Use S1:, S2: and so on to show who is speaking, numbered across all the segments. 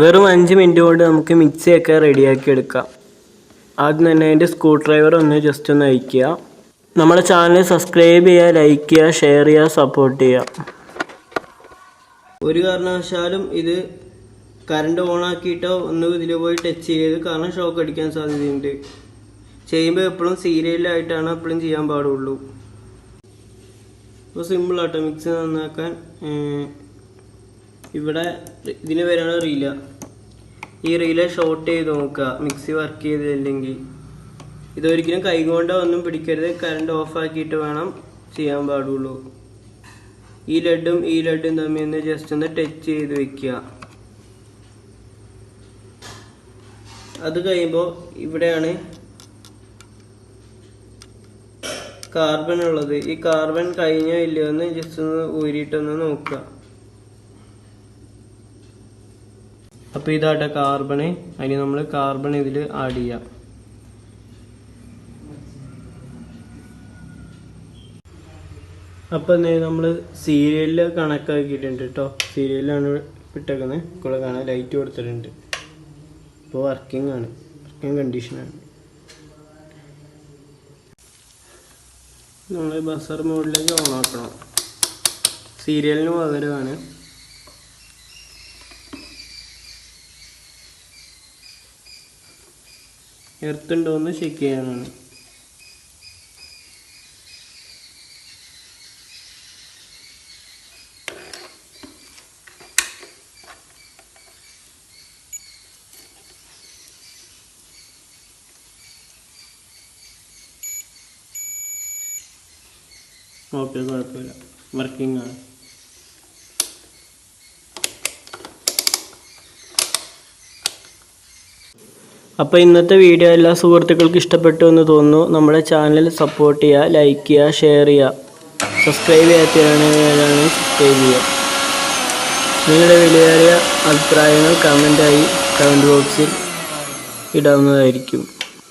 S1: വെറും അഞ്ച് മിനിറ്റ് കൊണ്ട് നമുക്ക് മിക്സിയൊക്കെ റെഡിയാക്കി എടുക്കാം. ആദ്യം തന്നെ അതിന്റെ സ്ക്രൂ ഡ്രൈവർ ഒന്ന് ജസ്റ്റ് ഒന്ന് അയക്കുക നമ്മുടെ ചാനൽ സബ്സ്ക്രൈബ് ചെയ്യുക ലൈക്ക് ചെയ്യുക ഷെയർ ചെയ്യുക സപ്പോർട്ട് ചെയ്യുക. ഒരു കാരണവശാലും ഇത് കറണ്ട് ഓൺ ആക്കിയിട്ടോ ഒന്ന് ഇതിൽ പോയി ടച്ച് ചെയ്ത് കാരണം ഷോക്ക് അടിക്കാൻ സാധ്യതയുണ്ട്. ചെയ്യുമ്പോൾ എപ്പോഴും സീരിയലായിട്ടാണ് എപ്പോഴും ചെയ്യാൻ പാടുള്ളൂ. ഇപ്പോൾ സിമ്പിൾ ആട്ടോ. മിക്സി നന്നാക്കാൻ ഇവിടെ ഇതിന് പേരാണ് റീല. ഈ റീല ഷോർട്ട് ചെയ്ത് നോക്കുക. മിക്സി വർക്ക് ചെയ്തില്ലെങ്കിൽ ഇതൊരിക്കലും കൈകൊണ്ട് ഒന്നും പിടിക്കരുത്. കറണ്ട് ഓഫ് ആക്കിയിട്ട് വേണം ചെയ്യാൻ പാടുള്ളൂ. ഈ ലഡും ഈ ലഡും തമ്മിൽ ഒന്ന് ജസ്റ്റ് ഒന്ന് ടച്ച് ചെയ്ത് വെക്കുക. അത് കഴിയുമ്പോൾ ഇവിടെയാണ് കാർബൺ ഉള്ളത്. ഈ കാർബൺ കഴിഞ്ഞോ ഇല്ലയോ എന്ന് ജസ്റ്റ് ഒന്ന് ഊരിയിട്ടൊന്ന് നോക്കുക. അപ്പൊ ഇതാട്ടെ കാർബണ് അതിന് നമ്മൾ കാർബൺ ഇതിൽ ആഡ് ചെയ്യാം. അപ്പൊ നമ്മൾ സീരിയലിൽ കണക്കാക്കിയിട്ടുണ്ട് കേട്ടോ സീരിയലിലാണ് ഇട്ടേക്കുന്നത് കൂടെ കാണാൻ ലൈറ്റ് കൊടുത്തിട്ടുണ്ട്. ഇപ്പോൾ വർക്കിംഗ് ആണ്. വർക്കിംഗ് കണ്ടീഷനാണ് നമ്മൾ ബസർ മോഡിലേക്ക് ഓൺ ആക്കണം. സീരിയലിന് പകരമാണ്. എർത്തുണ്ടോ എന്ന് ചെക്ക് ചെയ്യാനാണ് ഓക്കെ കുഴപ്പമില്ല. വർക്കിംഗ് ആണ്. അപ്പോൾ ഇന്നത്തെ വീഡിയോ എല്ലാ സുഹൃത്തുക്കൾക്കും ഇഷ്ടപ്പെട്ടു എന്ന് തോന്നുന്നു. നമ്മുടെ ചാനൽ സപ്പോർട്ട് ചെയ്യുക ലൈക്ക് ചെയ്യുക ഷെയർ ചെയ്യുക. സബ്സ്ക്രൈബ് ചെയ്യാത്തതാണ് സബ്സ്ക്രൈബ് ചെയ്യുക നിങ്ങളുടെ വിലയേറിയ അഭിപ്രായങ്ങൾ കമന്റായി കമന്റ് ബോക്സിൽ ഇടാവുന്നതായിരിക്കും.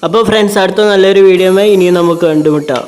S1: അപ്പോൾ ഫ്രണ്ട്സ് അടുത്ത നല്ലൊരു വീഡിയോമായി ഇനിയും നമുക്ക് കണ്ടുമുട്ടാം.